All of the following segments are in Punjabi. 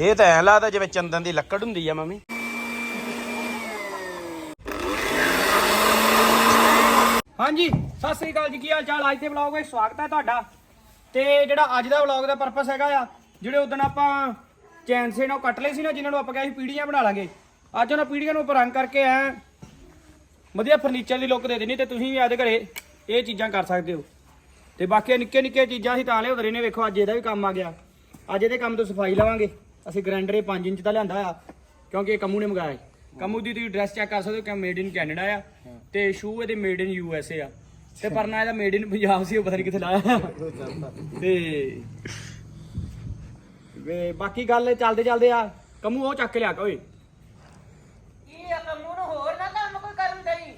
ਇਹ ਤਾਂ ਐ ਲੱਗਦਾ ਜਿਵੇਂ ਚੰਦਨ ਦੀ ਲੱਕੜ ਹੁੰਦੀ ਆ ਮੰਮੀ। ਹਾਂਜੀ, ਸਤਿ ਸ੍ਰੀ ਅਕਾਲ ਜੀ, ਕੀ ਹਾਲ ਚਾਲ? ਅੱਜ ਦੇ ਵਲੌਗ ਵਿੱਚ ਸਵਾਗਤ ਹੈ ਤੁਹਾਡਾ। ਤੇ ਜਿਹੜਾ ਅੱਜ ਦਾ ਵਲੌਗ ਦਾ ਪਰਪਸ ਹੈਗਾ ਆ, ਜਿਹੜੇ ਉਦੋਂ ਆਪਾਂ ਚੈਨ ਸੇ ਨਾਲ ਕੱਟ ਲਏ ਸੀ ਨਾ, ਜਿਨ੍ਹਾਂ ਨੂੰ ਆਪਾਂ ਕਿਹਾ ਸੀ ਪੀੜੀਆਂ ਬਣਾ ਲਾਂਗੇ। ਅੱਜ ਉਹਨਾਂ ਪੀੜੀਆਂ ਨੂੰ ਆਪਾਂ ਰੰਗ ਕਰਕੇ ਐ ਵਧੀਆ ਫਰਨੀਚਰ ਦੀ ਲੁੱਕ ਦੇ ਦੇਣੀ, ਤੇ ਤੁਸੀਂ ਵੀ ਆਪਦੇ ਘਰੇ ਇਹ ਚੀਜ਼ਾਂ ਕਰ ਸਕਦੇ ਹੋ। ਤੇ ਬਾਕੀ ਨਿੱਕੇ ਨਿੱਕੇ ਚੀਜ਼ਾਂ ਅਸੀਂ ਤਾਂ ਲਿਆਉਂਦੇ ਰਹੇ ਨੇ ਵੇਖੋ, ਅੱਜ ਇਹਦਾ ਵੀ ਕੰਮ ਆ ਗਿਆ। ਅੱਜ ਇਹਦੇ ਕੰਮ ਤੋਂ ਸਫ਼ਾਈ ਲਵਾਂਗੇ। ਅਸੀਂ ਗ੍ਰਾਈਂਡਰ ਇਹ 5 ਇੰਚ ਦਾ ਲਿਆਂਦਾ ਆ ਕਿਉਂਕਿ ਇਹ ਕੰਮੂ ਨੇ ਮੰਗਾਇਆ ਸੀ। ਕੰਮੂ ਦੀ ਤੁਸੀਂ ਡਰੈਸ ਚੈੱਕ ਕਰ ਸਕਦੇ ਹੋ ਕਿ ਮੇਡ ਇਨ ਕੈਨੇਡਾ ਆ ਤੇ ਸ਼ੂ ਇਹਦੇ made in U S A ਆ। ਤੇ ਪਰਨਾ ਇਹਦਾ ਮੇਡ ਇਨ ਪੰਜਾਬ ਸੀ ਉਹ ਪਤਾ ਨਹੀਂ ਕਿੱਥੇ ਲਾਇਆ। ਤੇ ਵੇ ਬਾਕੀ ਗੱਲ ਚੱਲਦੇ ਚੱਲਦੇ ਆ ਕੰਮੂ ਉਹ ਚੱਕ ਕੇ ਲਿਆ ਕੇ ਓਏ। ਕੀ ਆ ਕੰਮੂ ਨੂੰ? ਹੋਰ ਨਾ ਕੰਮ ਕੋਈ ਕਰਨ ਦੇਈ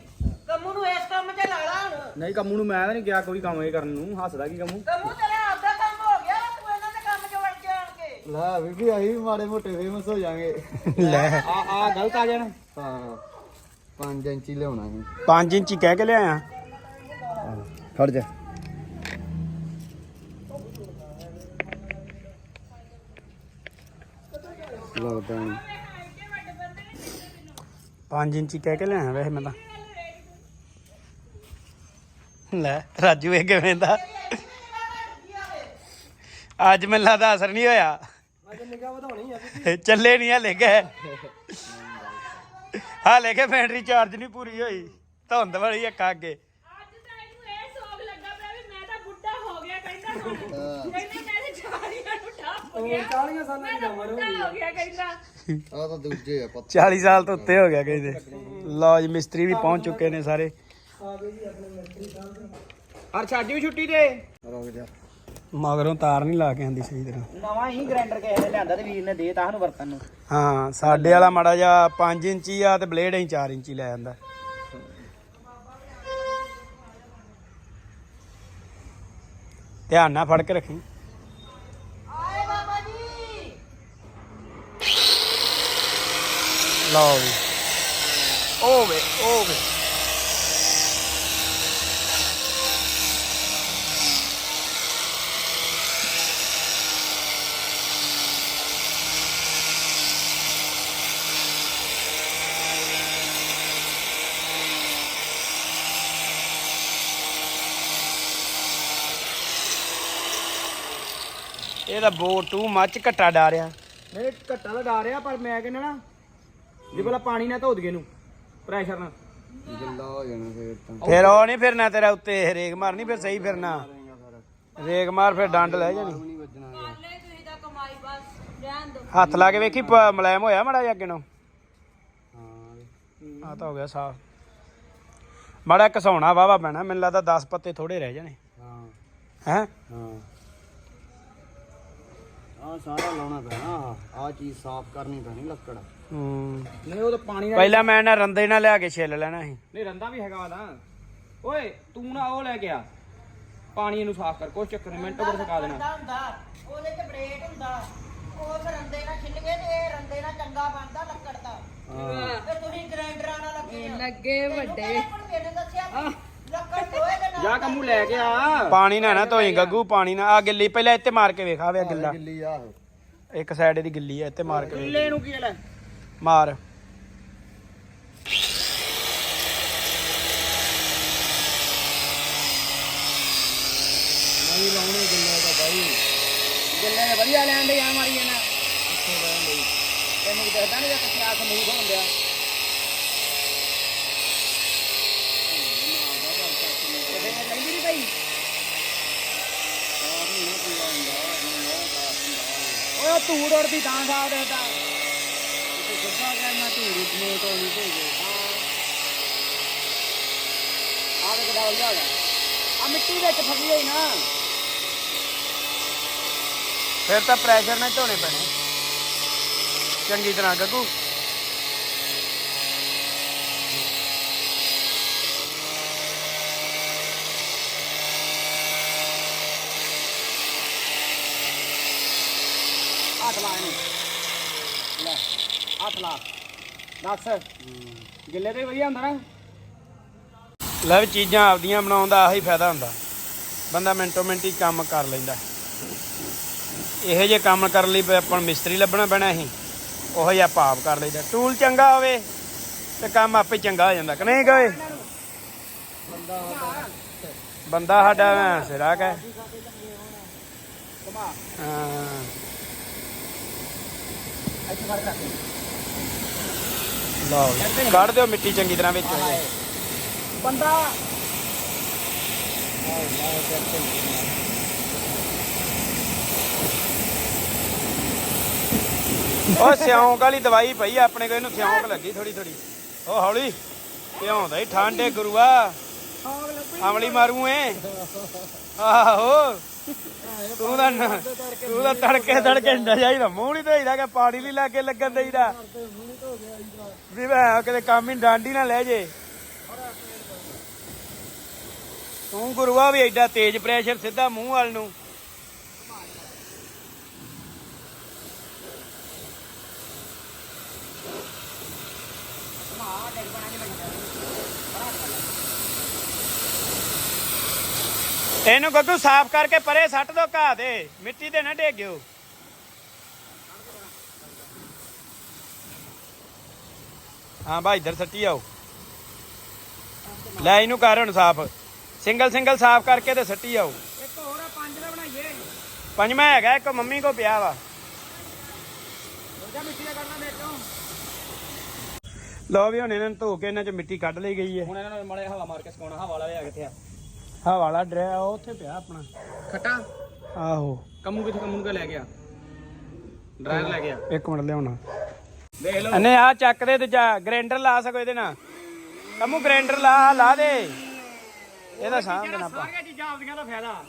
ਕੰਮੂ ਨੂੰ ਇਸ ਕੰਮ 'ਚ ਲਾ ਲਾ ਹੁਣ। ਨਹੀਂ ਕੰਮੂ ਨੂੰ ਮੈਂ ਤਾਂ ਨਹੀਂ ਕਿਹਾ ਕੋਈ ਕੰਮ ਇਹ ਕਰਨ ਨੂੰ ਹੱਸਦਾ ਕੀ ਕੰਮੂ? ਕੰਮੂ ਤੇਰਾ ਆਪਦਾ ਕੰਮ ਹੋ ਗਿਆ ਵਾ, ਤੂੰ ਇਹਨਾਂ ਦੇ ਕੰਮ 'ਚ ਵੜ ਜਾਣ ਕੇ ਲੈ ਬੀਬੀ ਅਸੀਂ ਵੀ ਮਾੜੇ ਮੋਟੇ ਫੇਮਸ ਹੋ ਜਾਾਂਗੇ ਲੈ। ਆ ਆ ਗਲਤ ਆ ਜਾਣਾ। ਹਾਂ। 5 ਇੰਚੀ ਲਿਆਉਣਾ ਸੀ। 5 ਇੰਚੀ ਕਹਿ ਕੇ ਲਿਆਇਆ? ਖੜ ਜਾ। ਲੱਗਦਾ ਨਹੀਂ 5 ਇੰਚੀ ਕਹਿ ਕੇ ਲਿਆਇਆ ਵੈਸੇ ਮੈਂ ਤਾਂ। ਲੈ ਰਾਜੂ ਇਹ ਕਿਵੇਂ ਦਾ? ਅੱਜ ਮੈਨੂੰ ਲੱਗਦਾ ਅਸਰ ਨਹੀਂ ਹੋਇਆ। ਚੱਲੇ ਨਹੀਂ ਹਲੇ ਗਏ। ਹਾਲੇ ਕਿ ਬੈਟਰੀ ਚਾਰਜ ਨਹੀਂ ਪੂਰੀ ਹੋਈ। ਧੁੰਦ ਵਾਲੀ ਅੱਖਾਂ ਅੱਗੇ। ਅੱਜ ਤਾਂ ਇਹਨੂੰ ਇਹ ਸੋਗ ਲੱਗਾ ਪਿਆ ਵੀ ਮੈਂ ਤਾਂ ਬੁੱਢਾ ਹੋ ਗਿਆ ਕਹਿੰਦਾ ਹੁਣ। ਕਹਿੰਦਾ ਮੈਂ ਤੇ ਜਵਾਨੀਆਂ ਨੂੰ ਠੱਪ ਗਿਆ। 40 ਸਾਲਾਂ ਦੀ ਉਮਰ ਹੋ ਗਈ ਹੋ ਗਿਆ ਕਹਿੰਦਾ। ਆ ਤਾਂ ਦੂਜੇ ਆ ਪੱਤ 40 ਸਾਲ ਤੋਂ ਉੱਤੇ ਹੋ ਗਿਆ ਕਹਿੰਦੇ। ਲਓ ਜੀ ਮਿਸਤਰੀ ਵੀ ਪਹੁੰਚ ਚੁੱਕੇ ਨੇ ਸਾਰੇ। ਅਰਸ਼ ਅੱਜ ਵੀ ਛੁੱਟੀ ਤੇ? ਰੁਕ ਜਾ ਮਗਰੋਂ ਤਾਰ ਨਹੀਂ ਲਾ ਕੇ ਆਂਦੀ ਸਹੀ ਤਰ੍ਹਾਂ। ਨਵਾਂ ਹੀ ਗ੍ਰਾਈਂਡਰ ਕਿਸੇ ਨੇ ਲਿਆਂਦਾ ਤੇ ਵੀਰ ਨੇ ਦੇ ਤਾ ਸਾਨੂੰ ਵਰਤਨ ਨੂੰ। ਹਾਂ ਸਾਡੇ ਵਾਲਾ ਮਾੜਾ ਜਿਹਾ 5 ਇੰਚੀ ਆ ਤੇ ਬਲੇਡ ਅਸੀਂ 4 ਇੰਚੀ ਲੈ ਜਾਂਦਾ ਧਿਆਨ ਨਾਲ ਫੜ ਕੇ ਰੱਖੀ। ਆਏ ਬਾਬਾ ਜੀ। ਲਓ ਵੀ ਓ ਵੇ ਓ ਵੇ ਇਹ ਤਾਂ ਬੋ ਟੂ ਮੱਚ ਘੱਟਾ ਡਾਰਿਆ ਮੇਰੇ ਘੱਟਾ ਲਗਾ ਰਿਹਾ ਪਰ ਮੈਂ ਕਹਿੰਦਾ ਨਾ ਜੇ ਪਹਿਲਾਂ ਪਾਣੀ ਨਾਲ ਧੋ ਨੂੰ ਪ੍ਰੈਸ਼ਰ ਨਾਲ। ਗਿੱਲਾ ਹੋ ਜਾਣਾ ਫੇਰ ਤਾਂ। ਫਿਰ ਉਹ ਨਹੀਂ ਫਿਰਨਾ ਤੇਰਾ ਉੱਤੇ ਰੇਗ ਮਾਰਨੀ ਫਿਰ ਸਹੀ ਫਿਰਨਾ। ਰੇਗ ਮਾਰ ਫਿਰ ਡੰਡ ਲੈ ਜਾਣੀ। ਨਹੀਂ ਵੱਜਣਾ ਗਾ। ਲੈ ਤੁਸੀਂ ਤਾਂ ਕਮਾਈ ਬਸ ਰਹਿਣ ਦੋ ਹੱਥ ਲਾ ਕੇ ਵੇਖੀ ਪ- ਮੁਲਾਇਮ ਹੋਇਆ ਮੜਾ ਜਿਹਾ ਅੱਗੇ ਨੂੰ ਹਾਂ। ਆ ਤਾਂ ਹੋ ਗਿਆ ਸਾਫ਼। ਮੜਾ ਘਸਾਉਣਾ ਵਾਵਾ ਪੈਣਾ ਮੈਨੂੰ ਲੱਗਦਾ 10 ਪੱਤੇ ਥੋੜੇ ਰਹਿ ਜਾਣੇ। ਹਾਂ। ਹੈ? ਹਾਂ। ਆ ਸਾਰਾ ਲਾਉਣਾ ਪੈਣਾ ਆ ਚੀਜ਼ ਸਾਫ਼ ਕਰਨੀ ਪੈਣੀ ਲੱਕੜ। ਹੂੰ। ਨਹੀਂ ਉਹ ਤਾਂ ਪਾਣੀ ਨਾਲ ਪਹਿਲਾਂ ਮੈਂ ਨਾ ਰੰਦੇ ਨਾਲ ਲਿਆ ਕੇ ਛਿੱਲ ਲੈਣਾ ਸੀ। ਨਹੀਂ ਰੰਦਾ ਵੀ ਹੈਗਾ ਉਹਦਾ ਓਏ ਤੂੰ ਨਾ ਉਹ ਲੈ ਕੇ ਆ। ਪਾਣੀ ਨੂੰ ਸਾਫ਼ ਕਰ ਕੋਈ ਚੱਕਰ ਨਹੀਂ ਮਿੰਟੋ ਬਾਅਦ ਸੁਕਾ ਦੇਣਾ। ਹੁੰਦਾ ਹੁੰਦਾ ਉਹਦੇ 'ਚ ਬਰੇਡ ਹੁੰਦਾ। ਉਹ ਫਿਰ ਰੰਦੇ ਨਾਲ ਛਿੱਲ ਕੇ ਤੇ ਇਹ ਰੰਦੇ ਨਾਲ ਚੰਗਾ ਬਣਦਾ ਲੱਕੜ ਦਾ। ਤੇ ਤੁਸੀਂ ਗ੍ਰਾਈਂਡਰਾਂ ਨਾਲ ਲੱਗੇ ਆ। ਲੱਗੇ ਵੱਡੇ। ਇਹਨੇ ਦੱਸਿਆ ਵੀ ਜਾ ਕੰਮੂ ਲੈ ਕੇ ਆ। ਪਾਣੀ ਨਾ ਨਾ ਧੋਈ ਗੱਗੂ ਪਾਣੀ ਨਾ। ਆ ਗਿੱਲੀ ਪਹਿਲਾਂ ਇੱਥੇ ਮਾਰ ਕੇ ਵੇਖ ਆਵੇ ਗਿੱਲਾ। ਗਿੱਲੀ ਆ ਇੱਕ ਸਾਈਡ ਇਹਦੀ ਗਿੱਲੀ ਆ ਇੱਥੇ ਮਾਰ ਕੇ ਵੇਖ। ਕਿੱਲੇ ਨੂੰ ਕੀ ਲੈ? ਮਾਰ। ਨਹੀਂ ਲਾਉਣੇ ਗਿੱਲੇ ਦਾ ਬਾਈ। ਗਿੱਲੇ ਨੇ ਵਧੀਆ ਲੈਣ ਦੇ ਆ ਮਾਰੀ ਜਾਣਾ ਤੈਨੂੰ ਦੱਸਦਾ ਨਹੀਂ ਕਿ ਆ ਸਮੂਥ ਹੁੰਦਿਆ ਕਿਤੇ ਲੈਂਦੀ ਨਹੀਂ ਭਾਈ ਓਏ ਉਹ ਧੂੜ ਉੜਦੀ ਤਾਂ ਸਾਹ ਦੇਦਾ ਤੇ। ਸਿੱਧਾ ਕਹਿਣਾ ਧੂੜ ਨੂੰ ਤੋਂ ਨਹੀਂ ਭੇਜੇ ਆ ਵੇ ਕਿਦਾ ਹੋ ਆ ਮਿੱਟੀ ਵਿੱਚ ਫਸੀ ਹੋਈ ਨਾ। ਫਿਰ ਤਾਂ ਪ੍ਰੈਸ਼ਰ ਨਾਲ ਧੋਣੇ ਪੈਣੇ। ਚੰਗੀ ਤਰ੍ਹਾਂ ਗੱਗੂ। ਹੱਥ ਲਾ ਇਹਨੂੰ। ਲੈ ਹੱਥ ਲਾ। ਦੱਸ। ਗਿੱਲੇ ਤੇ ਵਧੀਆ ਹੁੰਦਾ ਨਾ। ਲੈ ਚੀਜ਼ਾਂ ਆਪਦੀਆਂ ਬਣਾਉਣ ਦਾ ਆਹੀ ਫਾਇਦਾ ਹੁੰਦਾ। ਬੰਦਾ ਮਿੰਟੋ ਮਿੰਟ ਕੰਮ ਕਰ ਲੈਂਦਾ। ਇਹੋ ਜਿਹੇ ਕੰਮ ਕਰਨ ਲਈ ਆਪਾਂ ਮਿਸਤਰੀ ਲੱਭਣਾ ਪੈਣਾ ਸੀ। ਉਹੋ ਜਿਹਾ ਭਾਵ ਕਰ ਲਈਦਾ। ਟੂਲ ਚੰਗਾ ਹੋਵੇ ਤੇ ਕੰਮ ਆਪੇ ਚੰਗਾ ਹੋ ਜਾਂਦਾ ਕਿ ਨਹੀਂ ਗਏ ਬੰਦਾ ਸਾਡਾ ਸਿਰਾ ਕਾ ਹਾਂ। ਲਓ ਜੀ, ਕੱਢ ਦਿਓ ਮਿੱਟੀ ਚੰਗੀ ਤਰ੍ਹਾਂ ਵਿੱਚ। ਬੰਦਾ ਉਹ ਸਿਉਂਕ ਵਾਲੀ ਦਵਾਈ ਪਈ ਆ ਆਪਣੇ ਕੋਲ ਇਹਨੂੰ ਸਿਉਂਕ ਲੱਗੀ ਥੋੜੀ ਥੋੜੀ ਉਹ ਹੌਲੀ ਭਿਉਂਦਾ ਹੀ ਠੰਡੇ ਗੁਰੂਆ। ਅਮਲੀ ਮਾਰੂ ਏ? ਆਹੋ। ਤੂੰ ਤਾਂ ਤੂੰ ਤਾਂ ਤੜਕੇ ਤੜਕੇ ਨਜਾਈਦਾ ਮੂੰਹ ਨਹੀਂ ਧੋਈਦਾ ਕਿ ਪਾਣੀ ਨਹੀਂ ਲੱਗੇ ਲੱਗਣ ਦੇਈਦਾ। ਵੀ ਮੈਂ ਕਿਤੇ ਕੰਮ ਹੀ ਡਾਂਡੀ ਨਾ ਲੈ ਜੇ। ਤੂੰ ਗੁਰੂਆ ਵੀ ਐਡਾ ਤੇਜ਼ ਪ੍ਰੈਸ਼ਰ ਸਿੱਧਾ ਮੂੰਹ ਵਾਲ ਨੂੰ। ਇਹਨੂੰ ਗੱਗੂ ਸਾਫ਼ ਕਰਕੇ ਪਰੇ ਸੱਟ ਦੋ ਘਾਹ ਦੇ ਮਿੱਟੀ ਤੇ ਨਾ ਡੇਗਿਓ। ਹਾਂ ਭਾਈ ਇੱਧਰ ਸੱਟੀ ਆਓ। ਲੈ ਇਹਨੂੰ ਕਰ ਹੁਣ ਸਾਫ਼। ਸਿੰਗਲ ਸਿੰਗਲ ਸਾਫ਼ ਕਰਕੇ ਤੇ ਸੱਟੀ ਆਓ। ਇੱਕ ਹੋਰ ਆ ਪੰਜ ਦਾ ਬਣਾਈਏ। ਪੰਜਵਾਂ ਹੈਗਾ ਇੱਕ ਮੰਮੀ ਕੋ ਪਿਆ ਵਾ। ਮਿੱਟੀ ਦਾ ਕਰਨਾ ਲਓ ਵੀ ਹੁਣ ਇਹਨਾਂ ਨੂੰ ਧੋ ਕੇ ਇਹਨਾਂ ਚ ਮਿੱਟੀ ਕੱਢ ਲਈ ਗਈ ਹੈ ਹੁਣ ਇਹਨਾਂ ਨੂੰ ਮਾੜੇ ਹਵਾ ਮਾਰ ਕੇ ਸਕਾਉਣਾ ਹਵਾ ਵਾਲਾ ਲਿਆ ਕਿੱਥੇ ਆ। ਹਾਂ ਵਾਲਾ ਡਰਿਆ ਉਹ ਉੱਥੇ ਪਿਆ ਆਪਣਾ। ਖੱਟਾ? ਆਹੋ। ਕੰਮੂ ਕਿੱਥੇ ਕੰਮੂ ਨੂੰ ਕਿਆ ਲੈ ਗਿਆ? ਡਰਾਈਵਰ ਲੈ ਗਿਆ? ਇੱਕ ਮਿੰਟ ਲਿਆਉਣਾ। ਦੇਖ ਲਓ। ਇਹਨੇ ਆ ਚੱਕ ਦੇ ਦੂਜਾ ਗ੍ਰਾਈਂਡਰ ਲਾ ਸਕੋ ਇਹਦੇ ਨਾਲ। ਕੰਮੂ ਗ੍ਰਾਈਂਡਰ ਲਾ ਲਾ ਦੇ। ਇਹਦਾ ਸਾਂਭ ਦੇਣਾ ਆਪਾਂ। ਸਾਰੀਆਂ ਚੀਜ਼ਾਂ ਆਪਦੀਆਂ ਦਾ ਫਾਇਦਾ।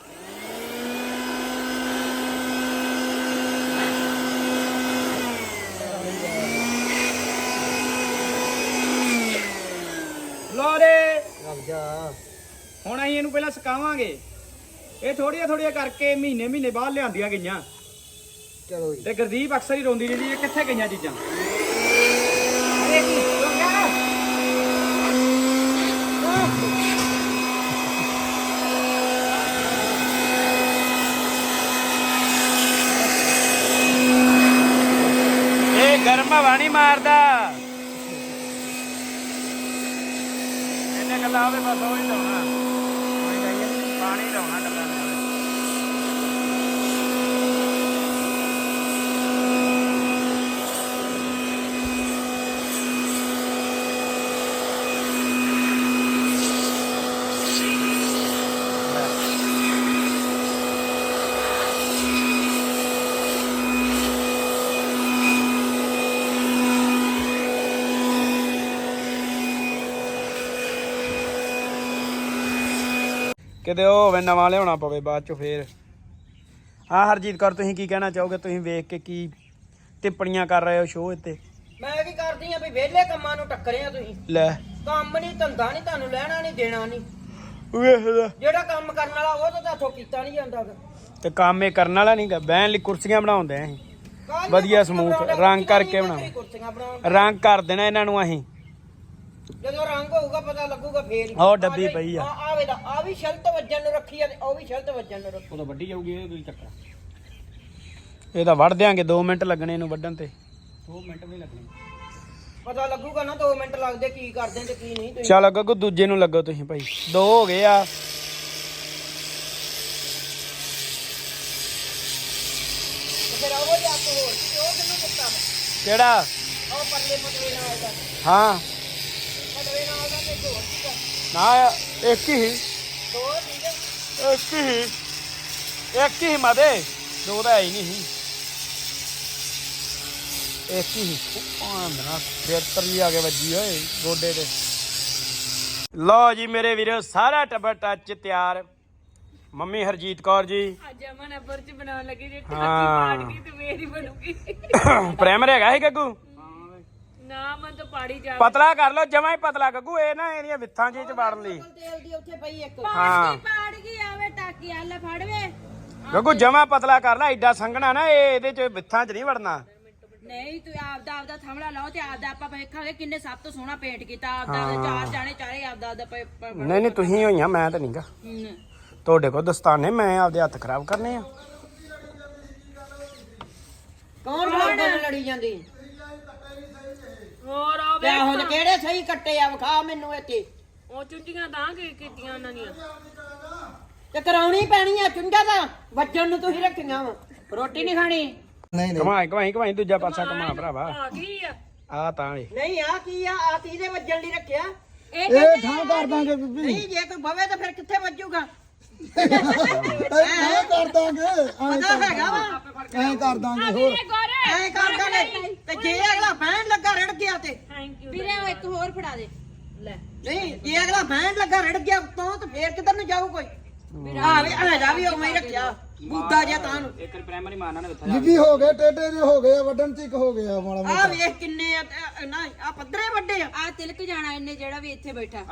ਲੋ ਰੇ ਰੱਖ ਜਾ। ਹੁਣ ਅਸੀਂ ਇਹਨੂੰ ਪਹਿਲਾਂ ਸੁਕਾਵਾਂਗੇ। ਇਹ ਥੋੜੀਆਂ ਥੋੜੀਆਂ ਕਰਕੇ ਮਹੀਨੇ ਮਹੀਨੇ ਬਾਅਦ ਲਿਆਂਦੀਆਂ ਗਈਆਂ। ਚਲੋ ਜੀ। ਤੇ ਗੁਰਦੀਪ ਅਕਸਰ ਹੀ ਰੋਂਦੀ ਰਹਿੰਦੀ ਹੈ ਕਿੱਥੇ ਗਈਆਂ ਚੀਜ਼ਾਂ? ਅਰੇ ਕੀ ਹੋ? ਗਿਆ ਇਹ ਗਰਮ ਹਵਾ ਨਹੀਂ ਮਾਰਦਾ। ਇਹਨੇ ਗੱਲਾਂ ਆਵੇ ਬਸ ਉਹ ਹੀ ਲਾਉਣਾ ਪਾਣੀ ਲਾਉਣਾ ਗੱਲਾਂ ਨੇ ਕਿਤੇ ਉਹ ਹੋਵੇ ਨਵਾਂ ਲਿਆਉਣਾ ਪਵੇ ਬਾਅਦ ਚ ਫੇਰ। ਹਾਂ ਹਰਜੀਤ ਕੌਰ ਤੁਸੀਂ ਕੀ ਕਹਿਣਾ ਚਾਹੋਗੇ? ਤੁਸੀਂ ਵੇਖ ਕੇ ਕੀ ਟਿੱਪਣੀਆਂ ਕਰ ਰਹੇ ਹੋ ਸ਼ੋਅ ਉੱਤੇ ਮੈਂ ਕੀ ਕਰਦੀ ਆ ਵੀ ਵਿਹਲੇ ਕੰਮਾਂ ਨੂੰ ਟੱਕਰਿਆ ਤੁਸੀਂ। ਲੈ। ਕੰਮ ਨਹੀਂ ਧੰਦਾ ਨਹੀਂ ਤੁਹਾਨੂੰ ਲੈਣਾ ਨਹੀਂ ਦੇਣਾ ਨਹੀਂ ਵੇਖ ਲੈ ਜਿਹੜਾ ਕੰਮ ਕਰਨ ਵਾਲਾ ਉਹ ਤਾਂ ਤੁਹਾਥੋਂ ਕੀਤਾ ਨਹੀਂ ਜਾਂਦਾ ਗਾ। ਤੇ ਕੰਮ ਇਹ ਕਰਨ ਵਾਲਾ ਨਹੀਂਗਾ ਬਹਿਣ ਲਈ ਕੁਰਸੀਆਂ ਬਣਾਉਂਦੇ ਆਂ ਅਸੀਂ ਕਾਹਦੀਆਂ ਵਧੀਆ ਕੁਰਸੀਆਂ ਸਮੂਥ? ਰੰਗ ਕਰਕੇ। ਕੁਰਸੀਆਂ ਬਣਾਉਂਦੇ ਰੰਗ ਕਰ ਦੇਣਾ ਇਹਨਾਂ ਨੂੰ ਅਸੀਂ ਜਦੋਂ ਰੰਗ ਹੋਊਗਾ ਪਤਾ ਲੱਗੂਗਾ ਫੇਰ ਹੀ। ਉਹ ਡੱਬੀ ਪਈ ਆ। ਆ ਆਵੇ ਦਾ ਆ ਵੀ ਸ਼ਲਤ ਵੱਜਣ ਨੂੰ ਰੱਖੀ ਆ ਤੇ ਉਹ ਵੀ ਸ਼ਲਤ ਵੱਜਣ ਨੂੰ ਰੱਖੀ ਉਦੋਂ ਵੱਡੀ ਜਾਊਗੀ ਇਹ ਕੋਈ ਚੱਕਰ ਇਹ ਤਾਂ ਵੱਢ ਦਿਆਂਗੇ 2 ਮਿੰਟ ਲੱਗਣੇ ਇਹਨੂੰ ਵੱਢਣ ਤੇ 2 ਮਿੰਟ ਵੀ ਲੱਗਣੇ ਪਤਾ ਲੱਗੂਗਾ ਨਾ 2 ਮਿੰਟ ਲੱਗਦੇ ਕੀ ਕਰਦੇ ਤੇ ਕੀ ਨਹੀਂ ਤੁਸੀਂ। ਚੱਲ ਅੱਗੋਂ ਦੂਜੇ ਨੂੰ ਲੱਗੋ ਤੁਸੀਂ ਭਾਈ। ਦੋ ਹੋ ਗਏ ਆ। ਤੇ ਫਿਰ ਉਹ ਜਾ ਕੇ ਹੋਰ। ਉਹ ਕਿਹਨੂੰ ਦਿੱਤਾ ਵਾ? ਕਿਹੜਾ? ਉਹ ਪਰਲੇ ਪਟਵੇ ਨਾਲ ਦਾ। ਹਾਂ। ਪਟਵੇ ਨਾਲ ਦਾ ਤੇ ਹੋਰ ਸੀਗਾ। ਨਾ ਇੱਕ ਹੀ। ਦੋ ਇੱਕ ਹੀ। ਇੱਕ ਹੀ ਮਦੇ। ਦੋ ਤਾਂ ਹੈ ਹੀ ਨਹੀਂ। ਸੀ ਇੱਕ ਹੀ ਆਂਦਣਾ ਫਿਰ ਵੀ ਆ ਕੇ ਵੱਜੀ ਓਏ ਗੋਡੇ ਤੇ। ਲਓ ਜੀ ਮੇਰੇ ਵੀਰੋ ਸਾਰਾ ਟੱਬਰ ਟੱਚ ਤਿਆਰ। ਮੰਮੀ ਹਰਜੀਤ ਕੌਰ ਜੀ। ਅੱਜ ਅਮਨ ਅਬਰ ਚ ਬਣਾਉਣ ਲੱਗੀ ਜੇ ਹਾਂ। ਟਾਕੀ ਪਾੜ ਗਈ ਤੇ ਮੇਰੀ ਬਣੂਗੀ। ਪ੍ਰਾਇਮਰ ਹੈਗਾ ਸੀ ਗੱਗੂ? ਨਾ ਮਨ ਤਾਂ ਪਾੜੀ ਜਾ ਪਤਲਾ ਕਰ ਲਓ ਜਮਾ ਹੀ ਪਤਲਾ। ਗੱਗੂ ਇਹ ਨਾ ਇਹਦੀਆਂ ਵਿੱਥਾਂ ਜੀ ਚ ਵੜਨ ਲਈ। ਤੇਲ ਦੀ ਉੱਥੇ ਪਈ ਇੱਕ। ਹਾਂ। ਪਾੜ ਗਈ ਆਵੇ ਟਾਕੀ ਆਲੇ ਫੜਵੇ ਗੱਗੂ ਜਮਾ ਪਤਲਾ ਕਰ ਲੈ ਐਡਾ ਸੰਘਣਾ ਨਾ ਇਹ ਇਹਦੇ ਚ ਵਿੱਥਾਂ ਚ ਨਹੀਂ ਵੜਨਾ। ਨਹੀਂ ਤੂੰ ਆਪਦਾ ਆਪਦਾ ਥਮਲਾ ਲਾਓ ਤੇ ਆਪਦਾ ਆਪਾਂ ਵੇਖਾਂਗੇ ਕਿੰਨੇ ਸਭ ਤੋਂ ਸੋਹਣਾ ਪੇਂਟ ਕੀਤਾ ਆਪਦਾ ਚਾਰ ਜਾਣੇ ਚਾਰੇ ਆਪਦਾ ਆਪਦਾ ਪ- ਪ- ਨਹੀਂ ਨਹੀਂ ਤੁਸੀਂ ਹੋਈਆਂ ਮੈਂ ਤਾਂ ਨਹੀਂਗਾ। ਹਮ। ਤੁਹਾਡੇ ਕੋਲ ਦਸਤਾਨੇ ਮੈਂ ਆਪਦੇ ਹੱਥ ਖਰਾਬ ਕਰਨੇ ਆ। ਕੌਣ ਨਾਲ ਲੜੀ ਜਾਂਦੀ? ਹੋਰ ਆ ਤੇ ਹੁਣ ਕਿਹੜੇ ਸਹੀ ਕੱਟੇ ਆ ਵਿਖਾ ਮੈਨੂੰ ਇੱਥੇ। ਉਹ ਚੁੰਡੀਆਂ ਤਾਂ ਕੀ ਕੀਤੀਆਂ ਉਹਨਾਂ ਦੀਆਂ? ਤੇ ਕਰਾਉਣੀ ਪੈਣੀ ਆ ਚੁੰਡਾ ਤਾਂ ਵੱਜਣ ਨੂੰ ਤੁਸੀਂ ਰੱਖੀਆਂ ਵਾ। ਰੋਟੀ ਨਹੀਂ ਖਾਣੀ? ਨਹੀਂ ਕਮਾਈ ਕਮਾਈ ਕਮਾਈ ਦੂਜਾ ਪਾਸਾ ਕਮਾ ਭਰਾਵਾ। ਆ ਗਈ ਆ। ਆ ਤਾਂ ਏ ਨਹੀਂ ਆ ਕੀ ਆ? ਆ ਕੀ ਦੇ ਵੱਜਣ ਲਈ ਰੱਖਿਆ। ਇਹ ਇਹ ਥਾਂ ਕਰ ਦਾਂਗੇ ਬੀਬੀ। ਨਹੀਂ ਜੇ ਕੋਈ ਬਵੇ ਤਾਂ ਫਿਰ ਕਿੱਥੇ ਵੱਜੂਗਾ? ਇਹ ਥਾਂ ਕਰ ਦਾਂਗੇ। ਐਂ ਪਤਾ ਹੈਗਾ ਵਾ। ਐਂ ਕਰ ਦਾਂਗੇ ਹੋਰ। ਗੋਰੇ। ਐ ਕਰ ਦਾਂਗੇ। ਤੇ ਜੇ ਅਗਲਾ ਬਹਿਣ ਲੱਗਾ ਰੜ ਗਿਆ ਤੇ। ਥੈਂਕ ਯੂ ਵੀਰੇ ਉਹ ਇੱਕ ਹੋਰ ਫੜਾ ਦੇ। ਲੈ। ਨਹੀਂ ਜੇ ਅਗਲਾ ਬਹਿਣ ਲੱਗਾ ਰੜ ਗਿਆ ਉੱਤੋਂ ਤੇ ਫੇਰ ਕਿੱਧਰ ਨੂੰ ਜਾਊ ਕੋਈ? ਆ ਵੀ ਆ ਜਾ ਵੀ ਉਵੇਂ ਹੀ ਰੱਖਿਆ। ਬੁੱਧਾ ਜਿਹਾ ਤਾਂ ਨੂੰ। ਬੀਬੀ ਹੋ ਗਏ ਟੇਡੇ ਜੇ ਹੋ ਗਏ ਆ, ਵੱਢਣ ਇੱਕ ਹੋ ਗਿਆ ਮਾੜਾ ਆ ਮੋਟਾ ਵੇਖ ਕਿੰਨੇ ਆ ਤੇ ਨਾ ਆ ਪੱਧਰੇ ਵੱਡੇ ਆ। ਆ ਤਿਲਕ ਜਾਣਾ ਇਹਨੇ ਜਿਹੜਾ ਵੀ ਇੱਥੇ ਬੈਠਾ।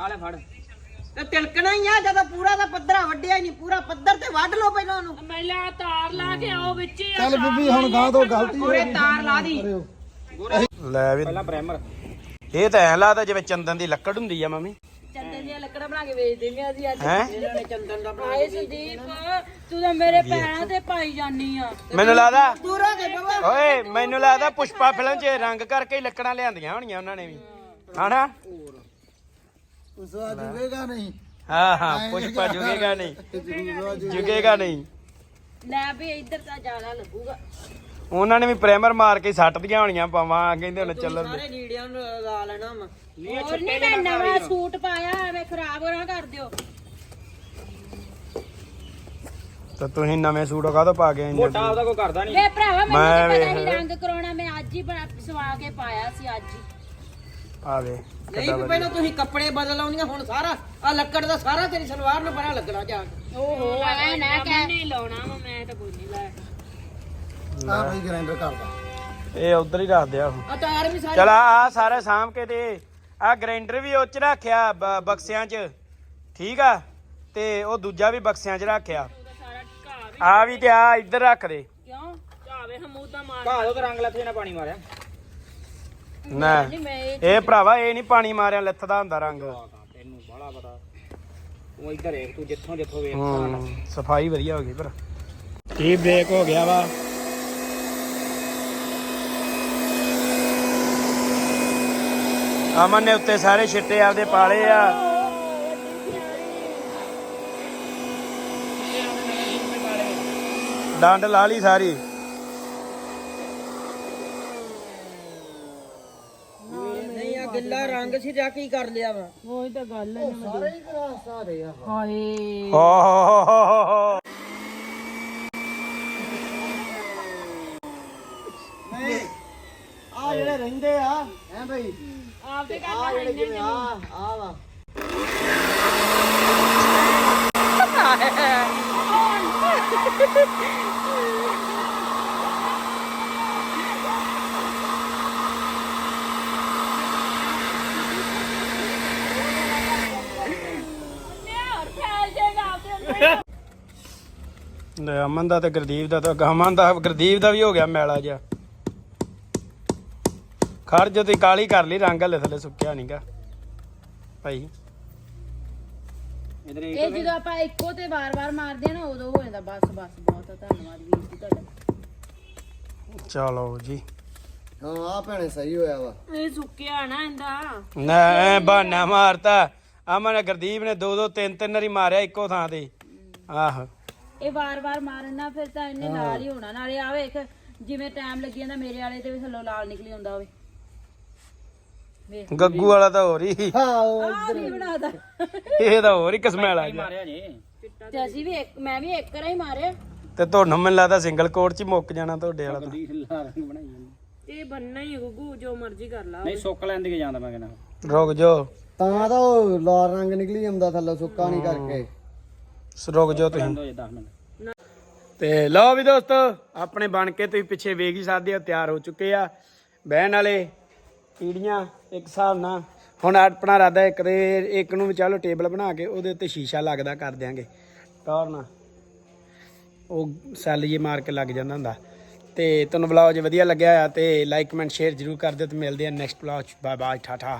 ਤੇ ਤਿਲਕਣਾ ਹੀ ਆ ਜਦੋਂ ਪੂਰਾ ਦਾ ਪੱਧਰਾ ਵੱਡਿਆ ਹੀ ਨਹੀਂ ਪੂਰਾ ਪੱਧਰ ਤੇ ਵੱਢ ਲਓ ਪਹਿਲਾਂ ਉਹਨੂੰ। ਮੈਲਾ ਤਾਰ ਲਾ ਕੇ ਆਓ ਵਿੱਚ ਹੀ ਆ ਚੱਲ ਬੀਬੀ ਹੁਣ ਗਾਂ ਤੋਂ ਗਲਤੀ ਹੋ ਗਈ। ਤਾਰ ਲਾ ਦੀ। ਲੈ ਵੀ ਪਹਿਲਾਂ ਪ੍ਰਾਈਮਰ ਇਹ ਤਾਂ ਐ ਲੱਗਦਾ ਜਿਵੇਂ ਚੰਦਨ ਦੀ ਲੱਕੜ ਹੁੰਦੀ ਆ ਮੰਮੀ। ਦੀਆਂ ਲੱਕੜਾਂ ਬਣਾ ਕੇ ਵੇਚ ਦਿੰਦੇ ਆ ਅਸੀਂ ਅੱਜ। ਹੈ? ਇਹਨਾਂ ਨੇ ਚੰਦਨ ਦਾ ਆਏ ਸੰਦੀਪ ਤੂੰ ਤਾਂ ਮੇਰੇ ਪੈਰਾਂ ਤੇ ਪਾਈ ਜਾਨੀ ਆ। ਮੈਨੂੰ ਲੱਗਦਾ ਦੂਰ ਓਏ ਮੈਨੂੰ ਲੱਗਦਾ ਪੁਸ਼ਪਾ ਫਿਲਮ 'ਚ ਰੰਗ ਕਰਕੇ ਹੀ ਲੱਕੜਾਂ ਲਿਆਂਦੀਆਂ ਹੋਣੀਆਂ ਉਹਨਾਂ ਨੇ ਵੀ। ਹਨਾ ਉਸ ਆ ਜੁਗੇਗਾ ਨਹੀਂ। ਹਾਂ ਹਾਂ ਪੁਸ਼ਪਾ ਜੁਗੇਗਾ ਨਹੀਂ। ਜੁਗੇਗਾ ਨਹੀਂ। ਲੈ ਵੀ ਇੱਧਰ ਤਾਂ ਜ਼ਿਆਦਾ ਲੱਗੂਗਾ। ਉਹਨਾਂ ਨੇ ਵੀ ਪ੍ਰਾਈਮਰ ਮਾਰ ਕੇ ਸੱਟ ਦੀਆਂ ਹੋਣੀਆਂ ਪਾਵਾਂ ਕਹਿੰਦੇ ਹੁਣ ਚੱਲਣ ਦੇ। ਸਾਰੇ ਲੀੜਿਆਂ ਨੂੰ ਲਾ ਲੈਣਾ ਵਾ। ਹੋਰ ਨਹੀਂ ਮੈਂ ਨਵਾਂ ਸੂਟ ਪਾਇਆ ਐਵੇਂ ਖਰਾਬ ਨਾ ਕਰ ਦਿਓ। ਤਾਂ ਤੁਸੀਂ ਨਵੇਂ ਸੂਟ ਕਾਹਤੋਂ ਪਾ ਕੇ ਆਏ ਮੋਟਾ ਉਹਦਾ ਵੇ ਭਰਾਵਾ ਮੈਨੂੰ ਮੈਂ ਤਾਂ ਪਤਾ ਵੇਖ ਹੀ ਲਿਆ। ਰੰਗ ਕਰਾਉਣਾ ਮੈਂ ਅੱਜ ਹੀ ਬਣਾ ਸਵਾ ਕੇ ਪਾਇਆ ਸੀ ਅੱਜ ਹੀ। ਆਵੇ ਨਹੀਂ ਵੀ ਪਹਿਲਾਂ ਤੁਸੀਂ ਕੱਪੜੇ ਬਦਲ ਆਉਂਦੀਆਂ ਹੁਣ ਸਾਰਾ ਆ ਲੱਕੜ ਦਾ ਸਾਰਾ ਤੇਰੀ ਸਲਵਾਰ ਨੂੰ ਬੜਾ ਲੱਗਣਾ ਜਾ ਕੇ। ਓਹੋ ਐ ਨਾ ਮੈਂ ਕਹਿ। ਨਹੀਂ ਲਾਉਣਾ ਵਾ ਮੈਂ ਤਾਂ ਕੋਈ ਨਹੀਂ ਲਾਇਆ। ਆ ਬਈ ਗ੍ਰਾਈਂਡਰ ਕਰਦਾ। ਇਹ ਉਧਰ ਹੀ ਰੱਖ ਦਿਆ ਆ ਤਾਰ ਵੀ ਸਾਰੀ ਚਲ ਆ ਸਾਰੇ ਸਾਂਭ ਕੇ ਤੇ ਆ ਗ੍ਰਾਈਂਡਰ ਵੀ ਉਹ ਚ ਰੱਖਿਆ ਬ- ਬਕਸਿਆਂ ਚ। ਠੀਕ ਆ? ਤੇ ਉਹ ਦੂਜਾ ਵੀ ਬਕਸਿਆਂ ਚ ਰੱਖਿਆ। ਉਹਦਾ ਸਾਰਾ ਘਾਹ ਵੀ ਆ ਵੀ ਤੇ ਆ ਇੱਧਰ ਰੱਖ ਦੇ। ਕਿਉਂ? ਝਾਵੇ ਹਮੂਦਾ ਮਾਰ ਨਾ ਨਹੀਂ ਮੈਂ ਇਹ ਇਹ ਭਰਾਵਾ ਇਹ ਨਹੀਂ ਪਾਣੀ ਮਾਰਿਆ ਲੱਥਦਾ ਹੁੰਦਾ ਰੰਗ। ਹੂੰ ਸਫ਼ਾਈ ਵਧੀਆ ਹੋ ਗਈ ਪਰ ਕੀ ਬ੍ਰੇਕ ਹੋ ਗਿਆ ਵਾ। ਅਮਨ ਨੇ ਉੱਤੇ ਸਾਰੇ ਛਿੱਟੇ ਆਪਦੇ ਪਾਲੇ ਆ। ਡੰਡ ਲਾ ਲਈ ਸਾਰੀ। ਨਹੀਂ ਆ ਗਿੱਲਾ ਰੰਗ ਸੀ ਜਾ ਕੀ ਕਰ ਲਿਆ ਵਾ? ਹਾਏ। ਹੋ ਹੋ ਹੋ ਹੋ ਹੋ ਆ ਜਿਹੜੇ ਰਹਿੰਦੇ ਆ ਹੈ ਬਈ? ਆਪਦੇ ਘਰ ਆ ਜਿਹੜੇ ਜਿਵੇਂ ਆ ਆ ਵਾ। ਹੋਰ ਫੈਲ ਜਾਏਗਾ ਆਪਦੇ ਅੰਦਰ ਲੈ ਅਮਨ ਦਾ ਤੇ ਗੁਰਦੀਪ ਦਾ ਤਾਂ ਅਮਨ ਦਾ ਗੁਰਦੀਪ ਦਾ ਵੀ ਹੋ ਗਿਆ ਮੈਲਾ ਜਿਹਾ। ਖੜ ਜੋ ਤੇ ਕਾਲੀ ਕਰ ਲਈ ਰੰਗ ਹਲੇ ਥੱਲੇ ਸੁੱਕਿਆ ਨਹੀਂਗਾ ਭਾਈ। ਇਹ ਜਦੋਂ ਆਪਾਂ ਇੱਕੋ ਤੇ ਵਾਰ-ਵਾਰ ਮਾਰਦੇ ਆ ਨਾ ਉਦੋਂ ਹੋ ਜਾਂਦਾ। ਬਸ ਬਸ ਬਹੁਤ ਧੰਨਵਾਦ ਵੀਰ ਜੀ ਤੁਹਾਡਾ। ਚਲੋ ਜੀ। ਹਾਂ ਆ ਭੈਣੇ ਸਹੀ ਹੋਇਆ ਵਾ। ਇਹ ਸੁੱਕਿਆ ਨਾ ਇਹਦਾ। ਨਾ ਬਹਾਨਾ ਮਾਰਤਾ। ਅਮਨ ਗੁਰਦੀਪ ਨੇ ਦੋ ਦੋ ਤਿੰਨ ਤਿੰਨ ਵਾਰੀ ਮਾਰਿਆ ਇੱਕੋ ਥਾਂ ਤੇ। ਆਹ। ਇਹ ਵਾਰ-ਵਾਰ ਮਾਰਨ ਨਾਲ ਫਿਰ ਤਾਂ ਇਹਨੇ ਨਾਲ ਹੀ ਹੋਣਾ। ਨਾਲੇ ਆ ਵੇਖ ਜਿਵੇਂ ਟਾਈਮ ਲੱਗੀ ਜਾਂਦਾ ਮੇਰੇ ਵਾਲੇ ਤੇ ਵੀ ਥੱਲੋਂ ਲਾਲ ਨਿਕਲੀ ਹੁੰਦਾ ਹੋਵੇ। ਗੱਗੂ ਵਾਲਾ ਤਾਂ ਹੋਰ ਹੀ। ਹਾਂ ਉਹ ਆ ਵੀ ਬਣਾਦਾ। ਇਹ ਤਾਂ ਹੋਰ ਹੀ ਕਸਮੈਲਾ ਜਿਹਾ ਤੇ ਅਸੀਂ ਵੀ ਇੱਕ ਮੈਂ ਵੀ ਇੱਕ ਰਾਂ ਹੀ ਮਾਰਿਆ। ਤੇ ਤੁਹਾਨੂੰ ਮੈਨੂੰ ਲੱਗਦਾ ਸਿੰਗਲ ਕੋਟ ਚ ਹੀ ਮੁੱਕ ਜਾਣਾ ਤੁਹਾਡੇ ਵਾਲਾ ਤਾਂ। ਇਹ ਬੰਨਾ ਹੀ ਆ ਗੁੱਗੂ ਜੋ ਮਰਜ਼ੀ ਕਰ ਲਾ ਰੁਕ ਜੋ ਤਾਂ ਤਾਂ ਉਹ ਲਾਲ ਰੰਗ ਨਿਕਲੀ ਜਾਂਦਾ ਥੱਲੇ ਸੁੱਕਾ ਨਹੀਂ ਕਰਕੇ। ਰੁਕ ਜਾਓ ਤੁਸੀਂ। ਤੇ ਲਓ ਵੀ ਦੋਸਤੋ ਆਪਣੇ ਬਣ ਕੇ ਤੁਸੀਂ ਪਿੱਛੇ ਵੇਖ ਹੀ ਸਕਦੇ ਹੋ ਤਿਆਰ ਹੋ ਚੁੱਕੇ ਆ। ਬਹਿਣ ਵਾਲੇ ਪੀੜੀਆਂ। ਇੱਕ ਹਿਸਾਬ ਨਾਲ। ਹੁਣ ਆਪਣਾ ਇਰਾਦਾ ਇੱਕ ਦੇ ਇੱਕ ਨੂੰ ਚਲੋ ਟੇਬਲ ਬਣਾ ਕੇ ਉਹਦੇ ਉੱਤੇ ਸ਼ੀਸ਼ਾ ਲੱਗਦਾ ਕਰ ਦਿਆਂਗੇ। ਟੌਰ ਨਾਲ। ਉਹ ਸੈੱਲ ਜੇ ਮਾਰ ਕੇ ਲੱਗ ਜਾਂਦਾ ਹੁੰਦਾ। ਤੇ ਤੁਹਾਨੂੰ ਵਲੌਗ ਜੇ ਵਧੀਆ ਲੱਗਿਆ ਆ ਤੇ ਲਾਈਕ ਕਮੈਂਟ ਸ਼ੇਅਰ ਜਰੂਰ ਕਰ ਦਿਓ ਤੇ ਮਿਲਦੇ ਆ next vlog bye bye tata